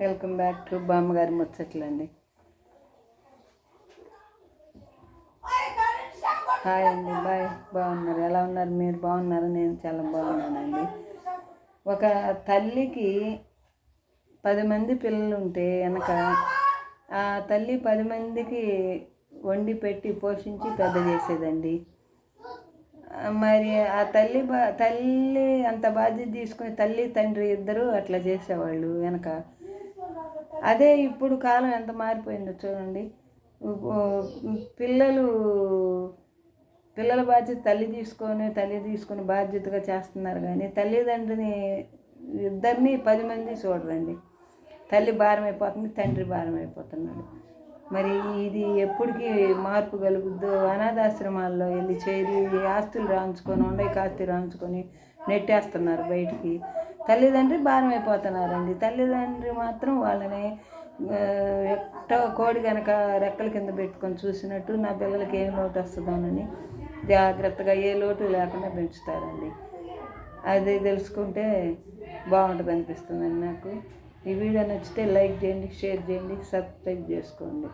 Welcome back to బామ్మగారి ముచ్చట్లండి. Hi అండి బాయ్. బాగున్నారు. ఎలా ఉన్నారు? మీరు బాగున్నారు? నేను చాలా బాగున్నానండి. ఒక తల్లికి పది మంది పిల్లలు ఉంటే వెనక ఆ తల్లి పది మందికి వండి పెట్టి పోషించి పెద్ద చేసేదండి. మరి ఆ తల్లి బా తల్లి అంత బాధ్యత తీసుకుని తల్లి తండ్రి ఇద్దరు అట్లా చేసేవాళ్ళు వెనక అదే ఇప్పుడు కాలం ఎంత మారిపోయిందో చూడండి. పిల్లలు పిల్లల బాధ్యత తల్లి తీసుకొని తల్లి తీసుకొని బాధ్యతగా చేస్తున్నారు కానీ తల్లిదండ్రిని ఇద్దరిని పది మంది చూడరండి. తల్లి భారం అయిపోతుంది తండ్రి భారం అయిపోతున్నాడు. మరి ఇది ఎప్పటికీ మార్పు కలుగుద్దో. అనాథాశ్రమాల్లో వెళ్ళి చేరి ఆస్తులు రాంచుకొని ఉండే కాస్తి రాంచుకొని నెట్టేస్తున్నారు బయటికి. తల్లిదండ్రి భారం అయిపోతున్నారండి తల్లిదండ్రి మాత్రం వాళ్ళని ఎట్టో కోడి కనుక రెక్కల కింద పెట్టుకొని చూసినట్టు నా పిల్లలకి ఏం లోటు వస్తుందోనని జాగ్రత్తగా ఏ లోటు లేకుండా పెంచుతారండి. అది తెలుసుకుంటే బాగుంటుంది అనిపిస్తుందండి నాకు. ఈ వీడియో నచ్చితే లైక్ చేయండి షేర్ చేయండి సబ్స్క్రైబ్ చేసుకోండి.